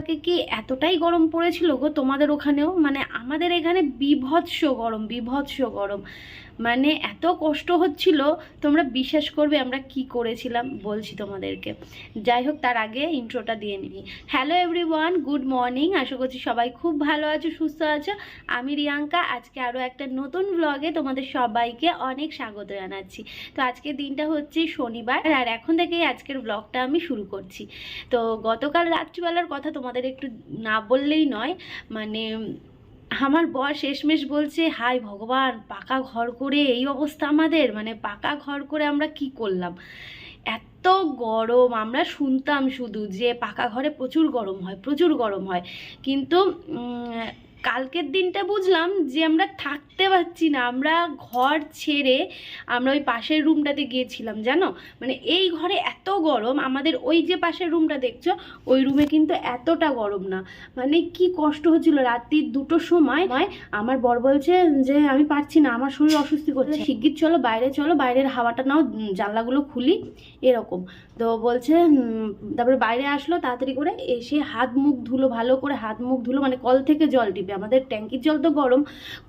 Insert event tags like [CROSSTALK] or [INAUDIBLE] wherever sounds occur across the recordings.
গতকালকে কি এতটাই গরম পড়েছিল গো তোমাদের ওখানেও? মানে আমাদের এখানে বিভৎস গরম বিভৎস গরম। মানে এত কষ্ট হচ্ছিল, তোমরা বিশ্বাস করবে আমরা কি করেছিলাম বলছি তোমাদেরকে। যাই হোক, তার আগে ইন্ট্রোটা দিয়ে নিই। হ্যালো এভরিওয়ান গুড মর্নিং আশা করছি সবাই খুব ভালো আছো, সুস্থ আছো। আমি রিয়াঙ্কা, আজকে আরও একটা নতুন ব্লগে তোমাদের সবাইকে অনেক স্বাগত জানাচ্ছি। তো আজকের দিনটা হচ্ছে শনিবার, আর এখন থেকেই আজকের ব্লগটা আমি শুরু করছি। তো গতকাল রাত্রিবেলার কথা তোমাদের একটু না বললেই নয় মানে আমার বর শেষমেশ বলছে হাই ভগবান, পাকা ঘর করে এই অবস্থা আমাদের? মানে পাকা ঘর করে আমরা কি করলাম? এত গরম, আমরা শুনতাম শুধু যে পাকা ঘরে প্রচুর গরম হয়, প্রচুর গরম হয়। কিন্তু কালকের দিনটা বুঝলাম যে আমরা থাকতে পারছি না। আমরা ঘর ছেড়ে আমরা ওই পাশের রুমটাতে গিয়েছিলাম, জানো? মানে এই ঘরে এত গরম, আমাদের ওই যে পাশের রুমটা দেখছ, ওই রুমে কিন্তু এতটা গরম না। মানে কি কষ্ট হচ্ছিল রাত্রির দুটো সময় নয় আমার বর বলছে যে, আমি পারছি না, আমার শরীর অস্বস্তি করছে। শিগগির চলো, বাইরে চলো, বাইরের হাওয়াটা নাও জানলাগুলো খুলি, এরকম। তো বলছে তারপরে বাইরে আসলো, তাড়াতাড়ি করে এসে হাত মুখ ধুলো, ভালো করে হাত মুখ ধুলো মানে কল থেকে জল টিপে আমাদের ট্যাঙ্কির জল তো গরম।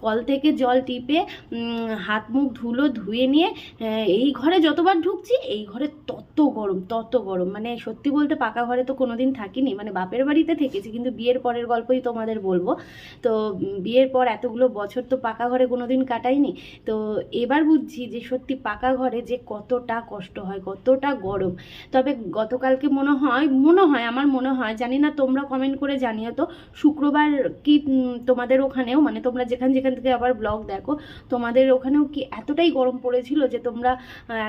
কল থেকে জল টিপে হাত মুখ ধুলো, ধুয়ে নিয়ে এই ঘরে যতবার ঢুকছি, এই ঘরে তত গরম তত গরম। মানে সত্যি বলতে পাকা ঘরে তো কোনো কোনোদিন থাকিনি। মানে বাপের বাড়িতে থেকেছি, কিন্তু বিয়ের পরের গল্পই তোমাদের বলব। তো বিয়ের পর এতগুলো বছর তো পাকা ঘরে কোনোদিন কাটাইনি। তো এবার বুঝছি যে সত্যি পাকা ঘরে যে কতটা কষ্ট হয়, কতটা গরম। তবে গতকালকে মনে হয় মনে হয়, আমার মনে হয়, জানি না, তোমরা কমেন্ট করে জানিও তো, শুক্রবার কি তোমাদের ওখানেও মানে তোমরা যেখান যেখান থেকে আবার ব্লগ দেখো, তোমাদের ওখানেও কি এতটাই গরম পড়েছিল যে তোমরা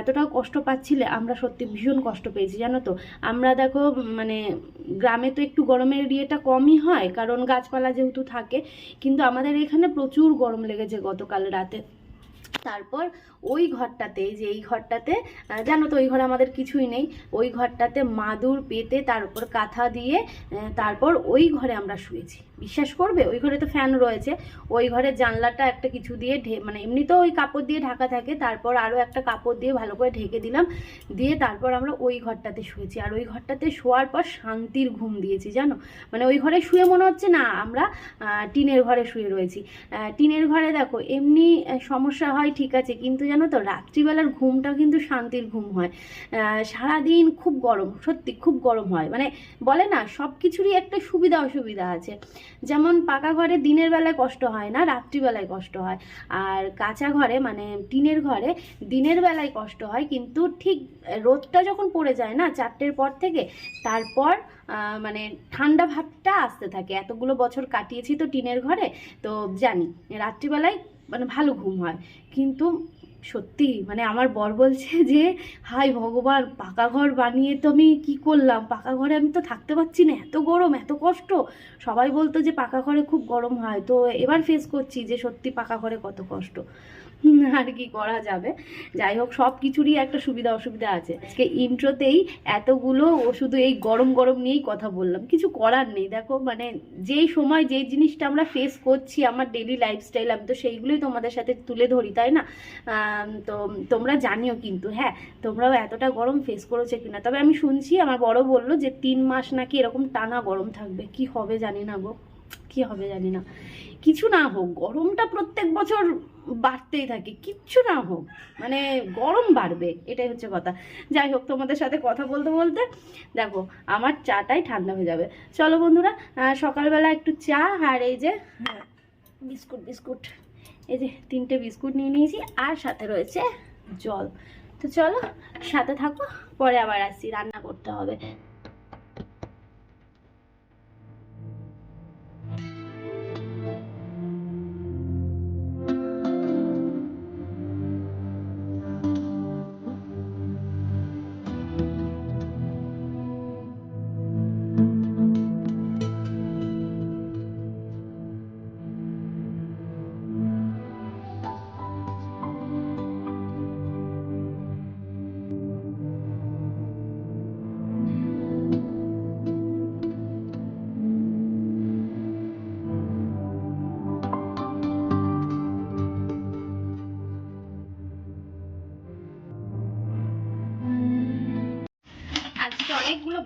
এতটাও কষ্ট পাচ্ছিলে? আমরা সত্যি ভীষণ কষ্ট পেয়েছি, জানো তো? আমরা দেখো মানে গ্রামে তো একটু গরমের ইয়েটা কমই হয়, কারণ গাছপালা যেহেতু থাকে, কিন্তু আমাদের এখানে প্রচুর গরম লেগেছে গতকাল রাতে। তারপর ওই ঘরটাতে, যে এই ঘরটাতে জানো তো, ওই ঘরে আমাদের কিছুই নেই, ওই ঘরটাতে মাদুর পেতে তার উপর কাঁথা দিয়ে তারপর ওই ঘরে আমরা শুয়েছি। বিশ্বাস করবে? ওই ঘরে তো ফ্যান রয়েছে। ওই ঘরের জানলাটা একটা কিছু দিয়ে ঢে মানে এমনিতেও ওই কাপড় দিয়ে ঢাকা থাকে। তারপর আরও একটা কাপড় দিয়ে ভালো করে ঢেকে দিলাম। দিয়ে তারপর আমরা ওই ঘরটাতে শুয়েছি। আর ওই ঘরটাতে শোয়ার পর শান্তির ঘুম দিয়েছি, জানো? মানে ওই ঘরে শুয়ে মনে হচ্ছে, না, আমরা টিনের ঘরে শুয়ে রয়েছি। টিনের ঘরে দেখো, এমনি সমস্যা হয়, ঠিক আছে, কিন্তু জানো তো, রাত্রিবেলার ঘুমটা কিন্তু শান্তির ঘুম হয়। সারাদিন খুব গরম, সত্যি খুব গরম হয়। মানে বলে না সব কিছুরই একটা সুবিধা অসুবিধা আছে। যেমন পাকা ঘরে দিনের বেলায় কষ্ট হয় না, রাত্রিবেলায় কষ্ট হয়। আর কাঁচা ঘরে মানে টিনের ঘরে দিনের বেলায় কষ্ট হয়, কিন্তু ঠিক রোদটা যখন পড়ে যায় না চারটের পর থেকে, তারপর মানে ঠান্ডা ভাবটা আসতে থাকে। এতগুলো বছর কাটিয়েছি তো টিনের ঘরে, তো জানি রাত্রিবেলায় মানে ভালো ঘুম হয়। কিন্তু সত্যি মানে আমার বর বলছে [LAUGHS] যে হাই ভগবান, পাকা ঘর বানিয়ে তো আমি কী করলাম? পাকা ঘরে আমি তো থাকতে পারছি না, এত গরম, এত কষ্ট। সবাই বলতো যে, পাকা ঘরে খুব গরম হয়। তো এবার ফেস করছি যে, সত্যি পাকা ঘরে কত কষ্ট। আর কি করা যাবে। যাই হোক, সব কিছুরই একটা সুবিধা অসুবিধা আছে। আজকে ইন্ট্রোতেই এতগুলো শুধু এই গরম গরম নিয়েই কথা বললাম। কিছু করার নেই। দেখো মানে যেই সময় যেই জিনিসটা আমরা ফেস করছি, আমার ডেলি লাইফস্টাইল আমি তো সেইগুলোই তোমাদের সাথে তুলে ধরি, তাই না? তো তোমরা জানিও কিন্তু হ্যাঁ তোমরাও এতটা গরম ফেস করেছ কিনা? তবে আমি শুনছি, আমার বড় বলল যে তিন মাস নাকি এরকম টানা গরম থাকবে। কি হবে জানি না গো। কি হবে জানি না। কিছু না হোক গরমটা প্রত্যেক বছর বাড়তেই থাকে কিচ্ছু না হোক মানে গরম বাড়বে এটাই হচ্ছে কথা। যাই হোক তোমাদের সাথে কথা বলতে বলতে দেখো আমার চাটাই ঠান্ডা হয়ে যাবে। চলো বন্ধুরা সকালবেলা একটু চা আর এই যে হ্যাঁ, বিস্কুট বিস্কুট। এই যে তিনটে বিস্কুট নিয়ে নিয়েছি আর সাথে রয়েছে জল। তো চলো সাথে থাকো পরে আবার আসছি রান্না করতে হবে।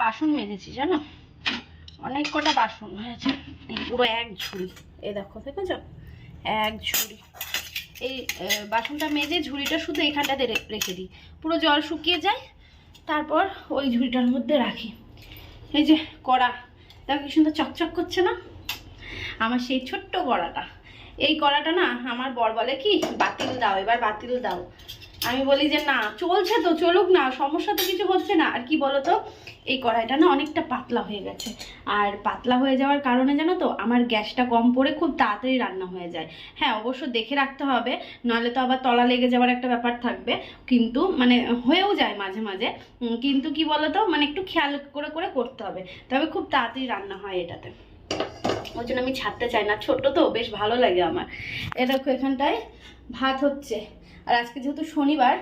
বাসন মেজেছি, জানো? অনেক কটা বাসন হয়েছে। পুরো এক ঝুড়ি। এ দেখো, দেখেছ? এক ঝুড়ি। এই বাসনটা মেজে ঝুড়িটা শুধু এখানটাতে রেখে দিই। পুরো জল শুকিয়ে যায়, তারপর ওই ঝুড়িটার মধ্যে রাখি। এই যে কড়া, দেখো কি সুন্দর চকচক করছে না? আমার সেই ছোট্ট কড়াটা। এই কড়াটা না আমার বর বলে কি, বাতিল দাও, এবার বাতিল দাও। আমি বলি যে না, চলছে তো, চলুক না, সমস্যা তো কিছু হচ্ছে না। আর কি বলো তো এই কড়াইটা না অনেকটা পাতলা হয়ে গেছে। আর পাতলা হয়ে যাওয়ার কারণে জানো তো, আমার গ্যাসটা কম পড়ে খুব তাড়াতাড়ি রান্না হয়ে যায়। হ্যাঁ অবশ্য দেখে রাখতে হবে, নাহলে তো আবার তলা লেগে যাওয়ার একটা ব্যাপার থাকবে। কিন্তু মানে হয়েও যায় মাঝে মাঝে। কিন্তু কি বলো তো মানে একটু খেয়াল করে করে করতে হবে। তবে খুব তাড়াতাড়ি রান্না হয় এটাতে। ওই জন্য আমি ছাড়তে চাই না। ছোট্ট তো, বেশ ভালো লাগে আমার। এ দেখো, এখানটায় ভাত হচ্ছে। আর আজকে যেহেতু শনিবার,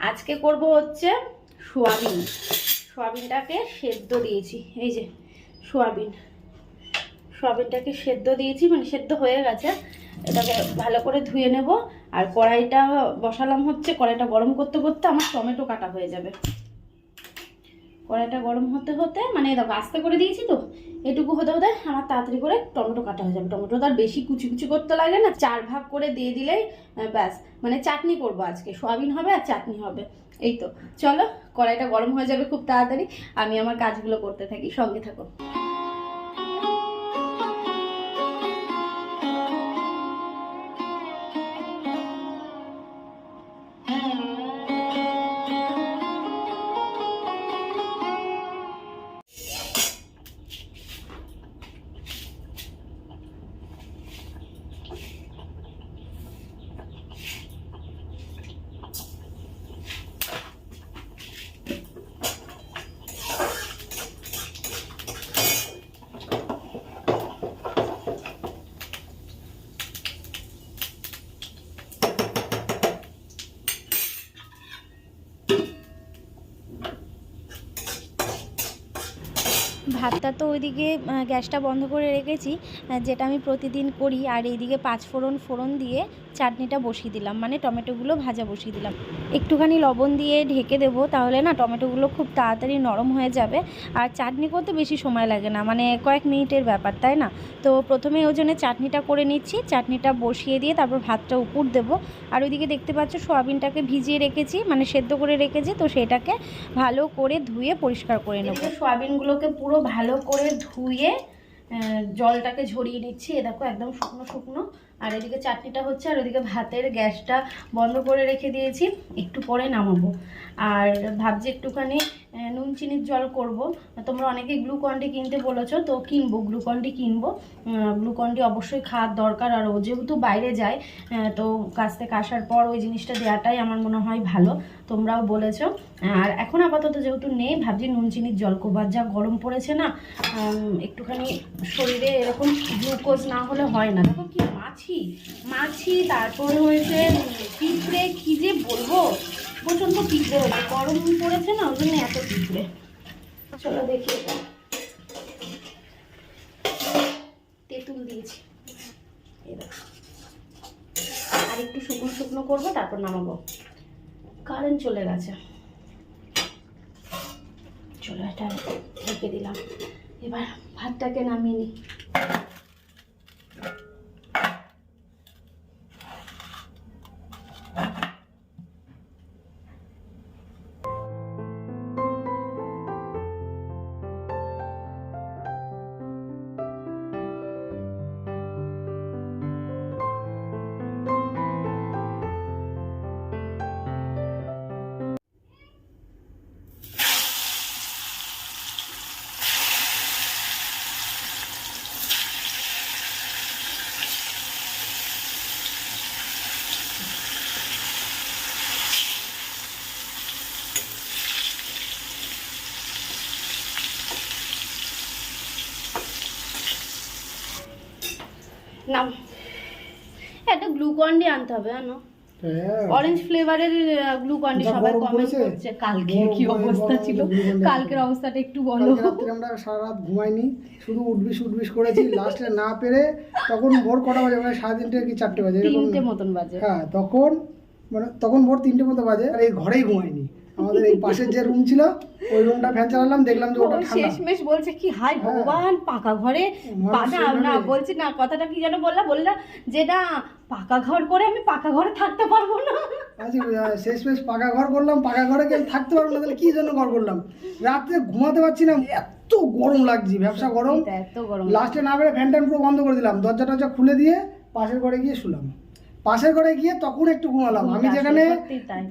আজকে করব হচ্ছে সোয়াবিন। সোয়াবিনটাকে সেদ্ধ দিয়েছি। এই যে, সোয়াবিন। সোয়াবিনটাকে সেদ্ধ দিয়েছি মানে সেদ্ধ হয়ে গেছে। এটাকে ভালো করে ধুয়ে নেব। আর কড়াইটা বসালাম হচ্ছে, কড়াইটা গরম করতে করতে আমার টমেটো কাটা হয়ে যাবে। কড়াইটা গরম হতে হতে মানে দেখো, আস্তে করে দিয়েছি তো এটুকু হতে হতে আমার তাড়াতাড়ি করে টমেটো কাটা হয়ে যাবে। টমেটো তো আর বেশি কুচি কুচি করতে লাগে না। চার ভাগ করে দিয়ে দিলেই ব্যাস। মানে চাটনি করব আজকে। সোয়াবিন হবে আর চাটনি হবে। এই তো। চলো, কড়াইটা গরম হয়ে যাবে খুব তাড়াতাড়ি। আমি আমার কাজগুলো করতে থাকি। সঙ্গে থাকো। ভাতটা তো ওইদিকে গ্যাসটা বন্ধ করে রেখেছি যেটা আমি প্রতিদিন করি। আর এইদিকে পাঁচ ফোড়ন ফোড়ন দিয়ে চাটনিটা বসিয়ে দিলাম মানে টমেটোগুলো ভাজা বসিয়ে দিলাম। একটুখানি লবণ দিয়ে ঢেকে দেবো, তাহলে না টমেটোগুলো খুব তাড়াতাড়ি নরম হয়ে যাবে। আর চাটনি করতে বেশি সময় লাগে না মানে কয়েক মিনিটের ব্যাপার, তাই না? তো প্রথমে ওই জন্য চাটনিটা করে নিচ্ছি, চাটনিটা বসিয়ে দিয়ে তারপর ভাতটা উপর দেবো। আর ওইদিকে দেখতে পাচ্ছ সোয়াবিনটাকে ভিজিয়ে রেখেছি মানে সেদ্ধ করে রেখেছি, তো সেটাকে ভালো করে ধুয়ে পরিষ্কার করে নেব। সোয়াবিনগুলোকে পুরো ভালো করে ধুয়ে জলটাকে ঝরিয়ে নিচ্ছি। এ দেখো একদম শুকনো শুকনো আর এদিকে চাটনিটা হচ্ছে, আর ওদিকে ভাতের গ্যাসটা বন্ধ করে রেখে দিয়েছি। একটু পরে নামাবো। আর ভাবছি একটুখানি নুন, চিনির জল করব। তোমরা অনেকে গ্লুকন্ডি কিনতে বলেছ, তো কিনবো গ্লুকন্ডি কিনবো। গ্লুকন্ডি অবশ্যই খাওয়ার দরকার। আর ও যেহেতু বাইরে যায় তো কাছ থেকে আসার পর ওই জিনিসটা দেওয়াটাই আমার মনে হয় ভালো, তোমরাও বলেছ। আর এখন আপাতত যেহেতু নেই, ভাবছি নুন, চিনির জল কোবার যা গরম পড়েছে না একটুখানি শরীরে এরকম গ্লুকোজ না হলে হয় না। দেখো কি মাছি মাছি, তারপর হয়েছে পিঁপড়ে, কি যে বলব? প্রচণ্ড পিঁপড়ে হয়েছে। গরম পড়েছে না, ওই জন্য এত পিঁপড়ে। চলো দেখি এটা। তেঁতুল দিয়েছি। আর একটু শুকনো শুকনো করব, তারপর নামাবো। কারেন্ট চলে গেছে। চলো এটা রেখে দিলাম। এবার ভাতটাকে নামিয়ে নিই। নাম। একটা গ্লুকন্ডি আনতে হবে জানো? অরেঞ্জ ফ্লেভারের গ্লুকন্ডি যা সবাই কমেন্ট করছে। কালকে কি অবস্থা ছিল? কালকের অবস্থাটা একটু বলো। রাত্রে আমরা সারা রাত ঘুমাইনি শুধু উঠবিস উঠবিস করেছি লাস্টে না পেরে তখন ভোর কটা বাজে? মানে সাড়ে তিনটে কি চারটে বাজে? তিনটে মতন বাজে। হ্যাঁ তখন মানে তখন ভোর তিনটে মতো বাজে আর এই ঘরেই ঘুমাইনি। আমাদের এই পাশের যে রুম ছিল ওই রুমটা ফ্যান চালালাম দেখলাম যে ওটা ঠান্ডা। শেষমেশ বলছে কি হাই হ্যাঁ। ভগবান পাকা ঘরে না না বলছি না কথাটা কি যেন বললা? বললা যে না পাকা ঘর করে আমি পাকা ঘরে থাকতে পারব না। আচ্ছা শেষ শেষ পাকা ঘর করলাম পাকা ঘরে কেউ থাকতে পারব না? তাহলে কি জন্য ঘর করলাম? রাত্রে ঘুমাতে পারছি না এত গরম লাগছে ব্যবসা গরম। এত গরম লাস্টে না বেড়ে ফ্যান ট্যান পুরো বন্ধ করে দিলাম দরজা টরজা খুলে দিয়ে পাশের ঘরে গিয়ে শুলাম। পাশের ঘরে গিয়ে তখন একটু ঘুমালাম। আমি যেখানে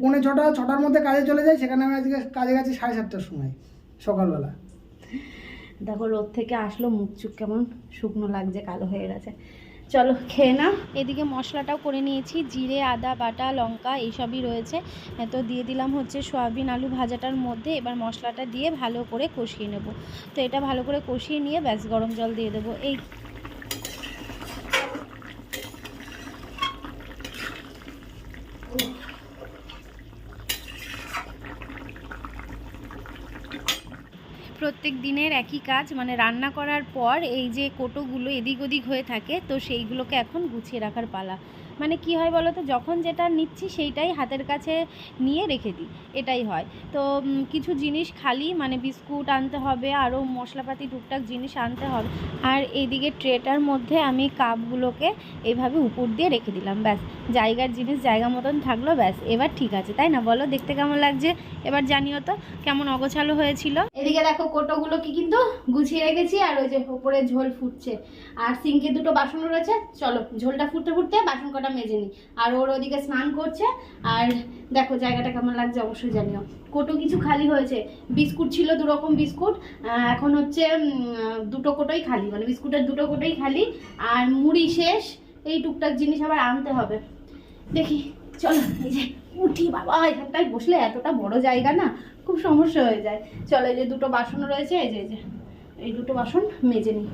পৌনে ছটা ছটার মধ্যে কাজে চলে যাই সেখানে আমি আজকে কাজে গেছি সাড়ে সাতটার সময় সকালবেলা। দেখো রোদ থেকে আসলো মুখ চুখ কেমন শুকনো লাগছে কালো হয়ে গেছে। চলো খেয়ে না এদিকে মশলাটাও করে নিয়েছি জিরে আদা বাটা লঙ্কা এইসবই রয়েছে। তো দিয়ে দিলাম হচ্ছে সয়াবিন আলু ভাজাটার মধ্যে। এবার মশলাটা দিয়ে ভালো করে কষিয়ে নেব। তো এটা ভালো করে কষিয়ে নিয়ে ব্যাস গরম জল দিয়ে দেবো। এই প্রত্যেক দিনের একই কাজ মানে রান্না করার পর এই যে কোটোগুলো এদিক ওদিক হয়ে থাকে, তো সেইগুলোকে এখন গুছিয়ে রাখার পালা। মানে কি হয় বলো তো যখন যেটা নিচ্ছি সেইটাই হাতের কাছে নিয়ে রেখে দিই, এটাই হয়। তো কিছু জিনিস খালি মানে বিস্কুট আনতে হবে আরও মশলাপাতি, টুকটাক জিনিস আনতে হবে। আর এইদিকে ট্রেটার মধ্যে আমি কাপগুলোকে এইভাবে উপর দিয়ে রেখে দিলাম, ব্যাস। জায়গার জিনিস জায়গা মতন থাকল, ব্যাস। এবার ঠিক আছে, তাই না? বলো, দেখতে কেমন লাগছে? এবার জানিও তো, কেমন অগোছালো হয়েছিল? এদিকে দেখো কোটোগুলো কি কিন্তু গুছিয়ে রেখেছি, আর ওই যে উপরে ঝোল ফুটছে। আর সিঙ্কে দুটো বাসন রয়েছে, চলো, ঝোলটা ফুটতে ফুটতে বাসন কটা মেজে নিই আর ওর ওদিকে স্নান করছে, আর দেখো জায়গাটা কেমন লাগছে অবশ্যই জানিও। কোটো কিছু খালি হয়েছে। বিস্কুট ছিল দু রকম বিস্কুট এখন হচ্ছে দুটো কোটোই খালি মানে বিস্কুটের দুটো কোটোই খালি, আর মুড়ি শেষ, এই টুকটাক জিনিস আবার আনতে হবে। দেখি, চলো, এই যে উঠি বাবা, এখানটায় বসলে এতটা বড় জায়গা না, খুব সমস্যা হয়ে যায়। চলো, এই যে দুটো বাসন রয়েছে, এই যে এই যে, এই দুটো বাসন মেজে নিই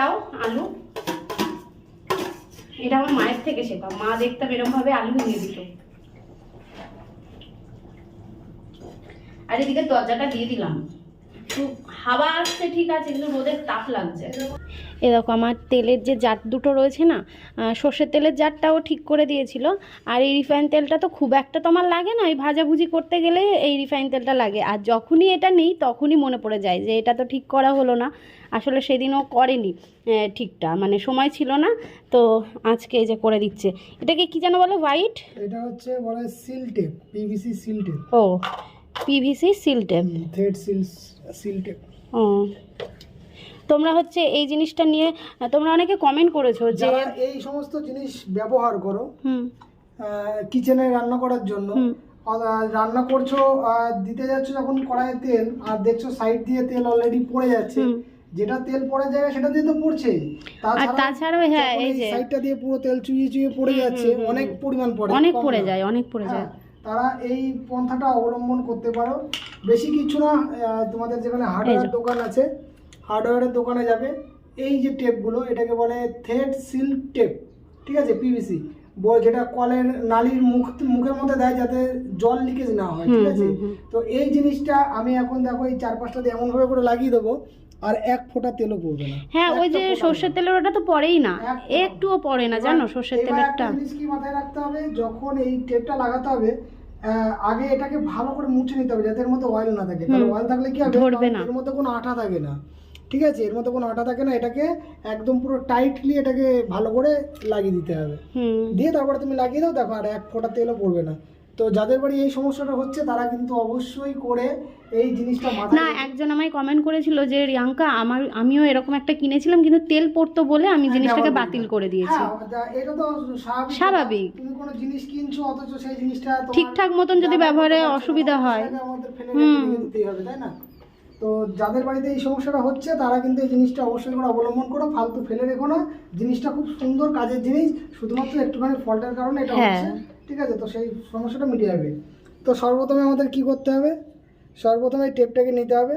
দাও আলু। এটা আমার মায়ের থেকে শেখা। মা দেখতাম এরকম ভাবে আলু ভেঙে দিত। আর এদিকে দরজাটা দিয়ে দিলাম। একটু হাওয়া আসছে, ঠিক আছে, কিন্তু রোদের তাপ লাগছে। এ আমার তেলের যে জার দুটো রয়েছে না সর্ষের তেলের জারটাও ঠিক করে দিয়েছিল। আর এই রিফাইন তেলটা তো খুব একটা তোমার লাগে না ওই ভাজাভুজি করতে গেলে এই রিফাইন তেলটা লাগে। আর যখনই এটা নেই, তখনই মনে পড়ে যায় যে এটা তো ঠিক করা হলো না। আসলে সেদিনও করেনি ঠিকটা। মানে সময় ছিল না তো আজকে এই যে করে দিচ্ছে। এটাকে কি যেন বলে হোয়াইট? এটা হচ্ছে বলে seal tape PVC seal tape. ও PVC seal tape thread seal seal tape. ও। তোমরা হচ্ছে এই জিনিসটা নিয়ে তোমরা অনেকে কমেন্ট করেছ যে এই সমস্ত জিনিস ব্যবহার করো হুম। কিচেনে রান্না করার জন্য রান্না করছ দিতে যাচ্ছ যখন কড়াইয়ে তেল আর দেখছ সাইড দিয়ে তেল অলরেডি পড়ে যাচ্ছে। যেটা তেল পড়ে জায়গা সেটা দিয়ে তো পড়ছেই। আর তাছাড়াও হ্যাঁ এই যে সাইডটা দিয়ে পুরো তেল চুইয়ে চুইয়ে পড়ে যাচ্ছে অনেক পরিমাণ পড়ে অনেক পড়ে যায় অনেক পড়ে যায়। হ্যাঁ, তারা এই পন্থাটা অবলম্বন করতে পারো। বেশি কিছু না তোমাদের যেখানে হার্ডওয়্যার দোকান আছে হার্ডওয়্যারের দোকানে যাবে। এই যে টেপগুলো এটাকে বলে থ্রেড সিল টেপ ঠিক আছে পিভিসি যেটা কলের নালির মুখ মুখের মধ্যে দেয় যাতে জল লিকেজ না হয় ঠিক আছে। তো এই জিনিসটা আমি এখন দেখো এই চার পাঁচটা দিয়ে এমনভাবে করে লাগিয়ে দেবো আর এক ফোঁটা তেলও পড়বে না। হ্যাঁ ওই যে সর্ষের তেলের ওটা তো পড়েই না। একটুও পড়ে না জানো সর্ষের তেলেরটা? জিনিস কি মাথায় রাখতে হবে যখন এই টেপটা লাগাতে হবে আগে এটাকে ভালো করে মুছে নিতে হবে যাতে এর মধ্যে অয়েল না থাকে। তাহলে। অয়েল থাকলে কি হবে? না। এর মধ্যে কোনো আটা থাকে না। ঠিক আছে? এর মধ্যে কোনো আটা থাকে না এটাকে একদম পুরো টাইটলি এটাকে ভালো করে লাগিয়ে দিতে হবে। হুম। দিয়ে তারপরে তুমি লাগিয়ে দাও দেখো আর এক ফোঁটা তেলও পড়বে না। তো যাদের বাড়ি এই সমস্যাটা হচ্ছে তারা কিন্তু অবশ্যই করে এই জিনিসটা না একজন আমায় কমেন্ট করেছিল যে রিয়াঙ্কা আমার আমিও এরকম একটা কিনেছিলাম কিন্তু তেল পড়তো বলে আমি জিনিসটাকে বাতিল করে দিয়েছি। হ্যাঁ, এটা তো স্বাভাবিক। তুমি কোনো জিনিস কিনছো অথচ সেই জিনিসটা ঠিকঠাক মতন যদি ব্যবহারে অসুবিধা হয়। হবে তাই না? তো যাদের বাড়িতে এই সমস্যাটা হচ্ছে তারা কিন্তু এই জিনিসটা অবশ্যই করে অবলম্বন করো ফালতু ফেলে রেখো না। জিনিসটা খুব সুন্দর কাজের জিনিস শুধুমাত্র একটুখানি ফল্টের কারণে এটা হ্যাঁ। হচ্ছে। ঠিক আছে তো সেই সমস্যাটা মিটে যাবে তো সর্বপ্রথমে আমাদের কি করতে হবে? সর্বপ্রথমে এই টেপটাকে নিতে হবে।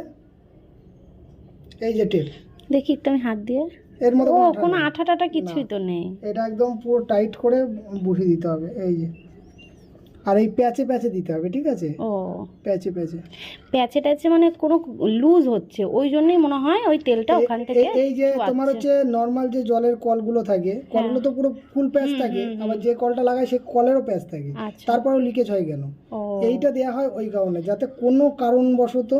এই যে টেপ। দেখি একটু আমি হাত দিয়ে। এর মধ্যে কোনো। আঠা টাটা কিছুই তো নেই। এটা একদম পুরো টাইট করে বসিয়ে দিতে হবে। এই যে। আর এই প্যাচে প্যাচে দিতে হবে ঠিক আছে? ও। প্যাচে প্যাচে। প্যাচে ট্যাচে মানে কোনো লুজ হচ্ছে ওই জন্যই মনে হয় ওই তেলটা ওখান থেকে এই- যে তোমার হচ্ছে নর্মাল যে জলের কলগুলো থাকে কলগুলো তো পুরো ফুল প্যাচ হ্যাঁ। থাকে। আবার যে কলটা লাগায় সেই কলেরও প্যাচ থাকে। আচ্ছা। তারপরেও লিকেজ হয় কেন? এইটা দেওয়া হয় ওই কারণে যাতে কোনো কারণবশত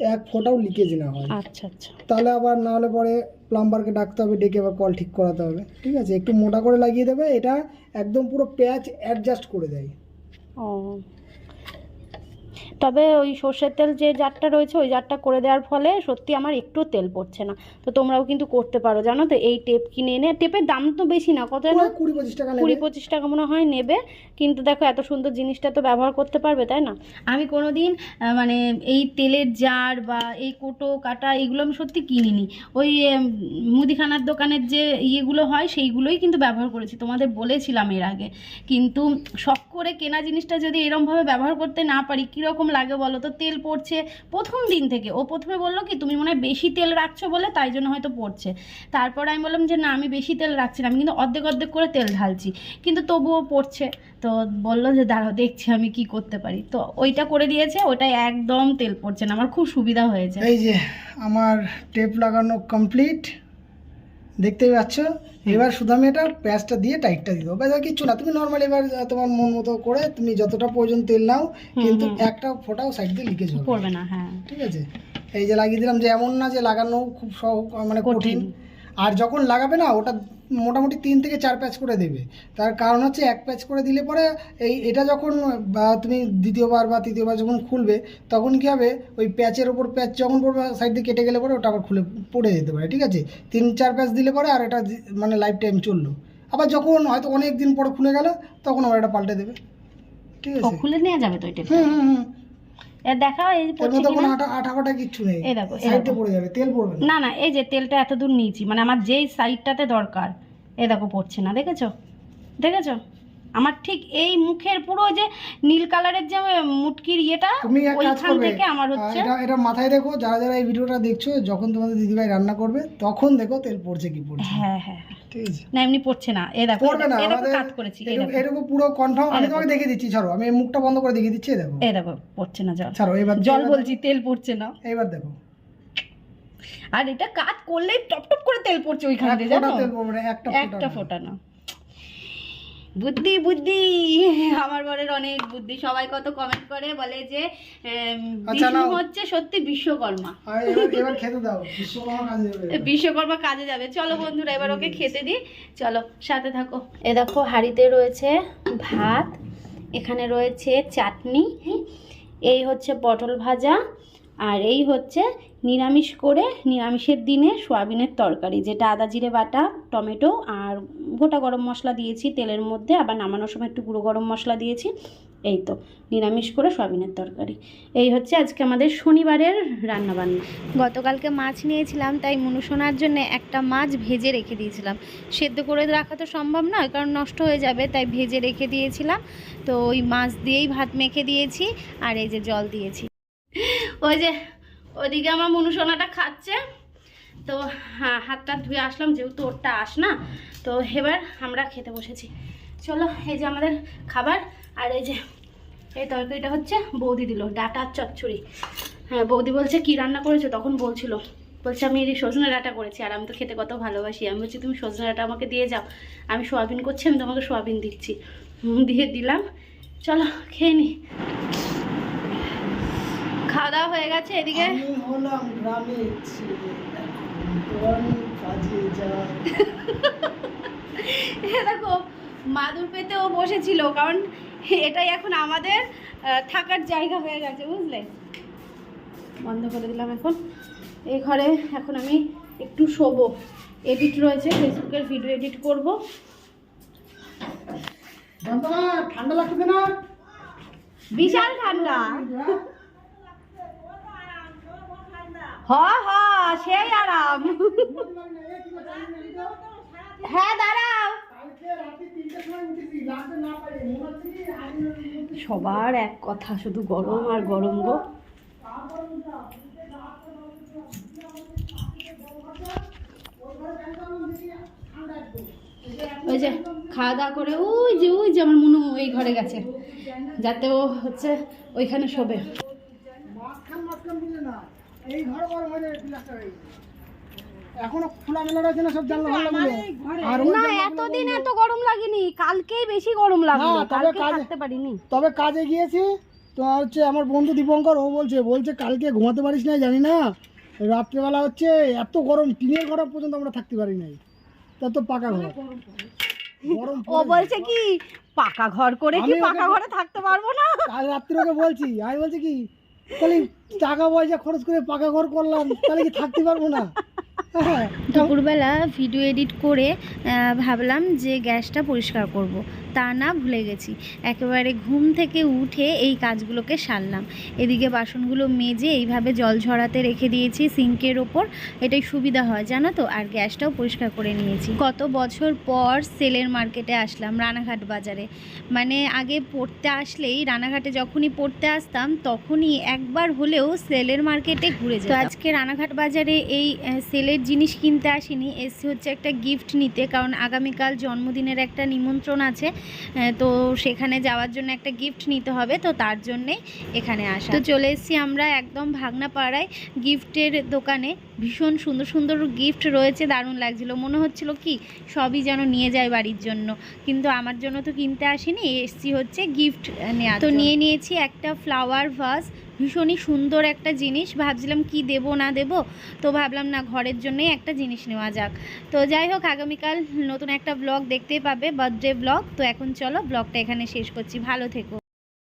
এক ফোঁটাও লিকেজ না হয়। আচ্ছা আচ্ছা। তাহলে আবার না হলে পরে প্লাম্বারকে ডাকতে হবে ডেকে আবার কল ঠিক করাতে হবে। ঠিক আছে? একটু মোটা করে লাগিয়ে দেবে এটা একদম পুরো প্যাচ অ্যাডজাস্ট করে দেয়। ও তবে ওই সর্ষের তেল যে জারটা রয়েছে ওই জারটা করে দেওয়ার ফলে সত্যি আমার একটু তেল পড়ছে না। তো তোমরাও কিন্তু করতে পারো জানো তো? এই টেপ কিনে এনে টেপের দাম তো বেশি না কত কুড়ি পঁচিশ টাকা কুড়ি পঁচিশ টাকা মনে হয় নেবে কিন্তু দেখো এত সুন্দর জিনিসটা তো ব্যবহার করতে পারবে তাই না? আমি কোনোদিন আহ, মানে এই তেলের জার বা এই কোটো কাটা এগুলো আমি সত্যি কিনিনি। ওই মুদিখানার দোকানের যে ইয়েগুলো হয় সেইগুলোই কিন্তু ব্যবহার করেছি তোমাদের বলেছিলাম এর আগে। কিন্তু শখ করে কেনা জিনিসটা যদি এরমভাবে ব্যবহার করতে না পারি কীরকম লাগে বলো তো? তেল পড়ছে প্রথম দিন থেকে। ও প্রথমে বলল কি, তুমি মনে হয় বেশি তেল রাখছো বলে, তাই জন্য হয়তো পড়ছে। তারপরে আমি বললাম যে, না, আমি বেশি তেল রাখছি না, আমি কিন্তু অর্ধেক অর্ধেক করে তেল ঢালছি। কিন্তু তবুও পড়ছে। তো বলল যে, দাঁড়াও, দেখছি আমি কি করতে পারি। তো ওইটা করে দিয়েছে ওটাই একদম তেল পড়ছে না। আমার খুব সুবিধা হয়েছে। এই যে, আমার টেপ লাগানো কমপ্লিট দেখতেই পাচ্ছ? এবার শুধু আমি এটা প্যাঁচটা দিয়ে টাইটটা দিয়ে দেবো। ব্যাস কিচ্ছু না। তুমি নর্মাল এবার তোমার মন মতো করে তুমি যতটা প্রয়োজন তেল নাও কিন্তু একটা ফোটাও সাইড দিয়ে লিকেজ হবে। না হ্যাঁ। ঠিক আছে? এই যে লাগিয়ে দিলাম যে এমন না যে লাগানো খুব সহ মানে কঠিন। আর যখন লাগাবে না ওটা মোটামুটি তিন থেকে চার প্যাচ করে দেবে। তার কারণ হচ্ছে এক প্যাচ করে দিলে পরে এই এটা যখন বা তুমি দ্বিতীয়বার বা তৃতীয়বার যখন খুলবে তখন কি হবে? ওই প্যাচের ওপর প্যাচ যখন পড়বে সাইড দিয়ে কেটে গেলে পরে ওটা আবার খুলে পড়ে যেতে পারে ঠিক আছে? তিন চার প্যাচ দিলে পরে আর এটা মানে লাইফ টাইম চলল। আবার যখন হয়তো অনেক দিন পরে খুলে গেল তখন আবার এটা পাল্টে দেবে। ঠিক আছে? খুলে নেওয়া যাবে তো এটা হুম হুম হুম। দেখা এই পড়ছে কিনা আটা আটা ফাটা কিচ্ছু নেই। এই দেখো, সাইডে পড়ে যাবে তেল পড়বে না। না এই যে তেলটা এত দূর নিয়েছি মানে আমার যেই সাইডটাতে দরকার এ দেখো পড়ছে না দেখেছ? দেখেছ? আমার ঠিক এই মুখের পুরো যে নীল কালারের যে মুটকির ইয়েটা ওইখান থেকে আমার হচ্ছে এটা এটা মাথায় রেখো যারা যারা এই ভিডিওটা দেখছ যখন তোমাদের দিদিভাই রান্না করবে তখন দেখো তেল পড়ছে কি পড়ছে হ্যাঁ হ্যাঁ। না এমনি পড়ছে না। এ দেখো পড়বে না আমাদের কাট করেছি এরকম- পুরো কনফার্ম আমি এই তোমাকে দেখে দিচ্ছি ছাড়ো। আমি মুখটা বন্ধ করে দেখিয়ে দিচ্ছি দেখো। এই দেখো পড়ছে না জল ছাড়ো এবার জল বলছি তেল পড়ছে না। এবার দেখো। আর এটা কাজ করলেই টপ টপ করে তেল পড়ছে ওইখান জানো? একটা ফোঁটা না। বুদ্ধি বুদ্ধি। আমার বরের অনেক বুদ্ধি। সবাই কত কমেন্ট করে বলে যে আচ্ছা, বিষ্ণু হচ্ছে সত্যি বিশ্বকর্মা। এবার এবার খেতে দাও। বিশ্বকর্মা কাজে যাবে। এবার। বিশ্বকর্মা কাজে যাবে। চলো বন্ধুরা এবার ওকে খেতে দিই। চলো সাথে থাকো। এ দেখো হাঁড়িতে রয়েছে ভাত এখানে রয়েছে চাটনি এই হচ্ছে পটল ভাজা আর এই হচ্ছে নিরামিষ করে নিরামিষের দিনে সোয়াবিনের তরকারি যেটা আদা জিরে বাটা টমেটো আর গোটা গরম মশলা দিয়েছি। তেলের মধ্যে আবার নামানোর সময় একটু গুঁড়ো গরম মশলা দিয়েছি। এই তো নিরামিষ করে সোয়াবিনের তরকারি। এই হচ্ছে আজকে আমাদের শনিবারের রান্নাবান্না। গতকালকে মাছ নিয়েছিলাম তাই মনুসোনার জন্য একটা মাছ ভেজে রেখে দিয়েছিলাম। সেদ্ধ করে রাখা তো সম্ভব নয় কারণ নষ্ট হয়ে যাবে তাই ভেজে রেখে দিয়েছিলাম। তো ওই মাছ দিয়েই ভাত মেখে দিয়েছি আর এই যে জল দিয়েছি। ওই যে ওইদিকে আমার মনুসোনাটা খাচ্ছে। তো হ্যাঁ হাতটা ধুয়ে আসলাম, যেহেতু ওরটা আস না, তো এবার আমরা খেতে বসেছি। চলো, এই যে আমাদের খাবার, আর এই যে, এই তরকারিটা হচ্ছে বৌদি দিল, ডাটা চচ্চড়ি। হ্যাঁ বৌদি বলছে, কি রান্না করেছ? তখন বলছিল, বলছে, আমি এই সজনে ডাটা করেছি, আর আমি তো খেতে কত ভালোবাসি। আমি বলছি, তুমি সজনে ডাটা আমাকে দিয়ে যাও, আমি সোয়াবিন করছি, আমি তোমাকে সোয়াবিন দিচ্ছি। দিয়ে দিলাম। চলো, খেয়ে নি। খাওয়া দাওয়া হয়ে গেছে এদিকে? আমি হলাম [LAUGHS] দেখো মাদুর পেতে ও বসেছিল কারণ এটাই এখন আমাদের থাকার জায়গা হয়ে গেছে বুঝলে? বন্ধ করে দিলাম এখন। এই ঘরে এখন আমি একটু শোবো। এডিট রয়েছে ফেসবুকের ভিডিও এডিট করব। ঠান্ডা লাগছে না? বিশাল ঠান্ডা। হ আরাম। হ্যাঁ দাঁড়াও। সবার এক কথা, শুধু গরম আর গরম গো। ওই যে, খাওয়া দাওয়া করে, ওই যে ওই যে, আমার মনে ওই ঘরে গেছে। যাতে ও হচ্ছে, ওইখানে শোবে। এই ঘর গরম হয়ে প্লাস্টার হয়ে এখনও খোলা মেলা রয়েছে না সব জানলা ফাল্লা আর না এতদিন এত গরম লাগেনি কালকেই বেশি গরম লাগল তবে কাজে- পারিনি। তবে কাজে গিয়েছি তো হচ্ছে আমার বন্ধু দীপঙ্কর ও বলছে বলছে কালকে ঘুমাতে পারিস না জানি না। রাত্রেবেলা হচ্ছে এত গরম টিনের ঘর পর্যন্ত আমরা থাকতে পারি নাই। তা তো পাকা ঘর। গরম ও বলছে কি পাকা ঘর করে কি পাকা ঘরে থাকতে পারব না? কাল রাত্রে ওকে বলছি আমি বলছি কি তাহলে টাকা পয়সা খরচ করে পাকা ঘর করলাম, তাহলে কি থাকতে পারব না হ্যাঁ দুপুরবেলা ভিডিও এডিট করে ভাবলাম যে গ্যাসটা পরিষ্কার করব। তা না ভুলে গেছি। একেবারে ঘুম থেকে উঠে এই কাজগুলোকে সারলাম। এদিকে বাসনগুলো মেজে এইভাবে জল ঝরাতে রেখে দিয়েছি সিঙ্কের ওপর। এটাই সুবিধা হয় জানো তো? আর গ্যাসটাও পরিষ্কার করে নিয়েছি। কত বছর পর সেলের মার্কেটে আসলাম রানাঘাট বাজারে। মানে আগে পড়তে আসলেই রানাঘাটে যখনই পড়তে আসতাম তখনই একবার হলেও সেলের মার্কেটে ঘুরে যেতাম। তো আজকে রানাঘাট বাজারে এই সেলের জিনিস কিনতে আসিনি এসছি হচ্ছে একটা গিফট নিতে। কারণ আগামীকাল জন্মদিনের একটা নিমন্ত্রণ আছে। তো সেখানে যাওয়ার জন্য একটা গিফট নিতে হবে তো তার জন্যে এখানে আসা। তো চলে এসেছি আমরা একদম ভাগনা পাড়ায় গিফটের দোকানে। ভীষণ সুন্দর সুন্দর গিফট রয়েছে দারুণ লাগছিল। মনে হচ্ছিল কি সবই যেন নিয়ে যায় বাড়ির জন্য। কিন্তু আমার জন্য তো কিনতে আসিনি এসছি হচ্ছে গিফট নেওয়া তো নিয়ে নিয়েছি একটা ফ্লাওয়ার ভাস ভীষণই সুন্দর একটা জিনিস। ভাবছিলাম কি দেব, না দেব? তো ভাবলাম, না, ঘরের জন্যই একটা জিনিস নেওয়া যাক। তো যাই হোক, আগামীকাল নতুন একটা ব্লগ দেখতে পাবে বার্থডে ব্লগ তো এখন চলো ব্লগটা এখানে শেষ করছি। ভালো থেকো।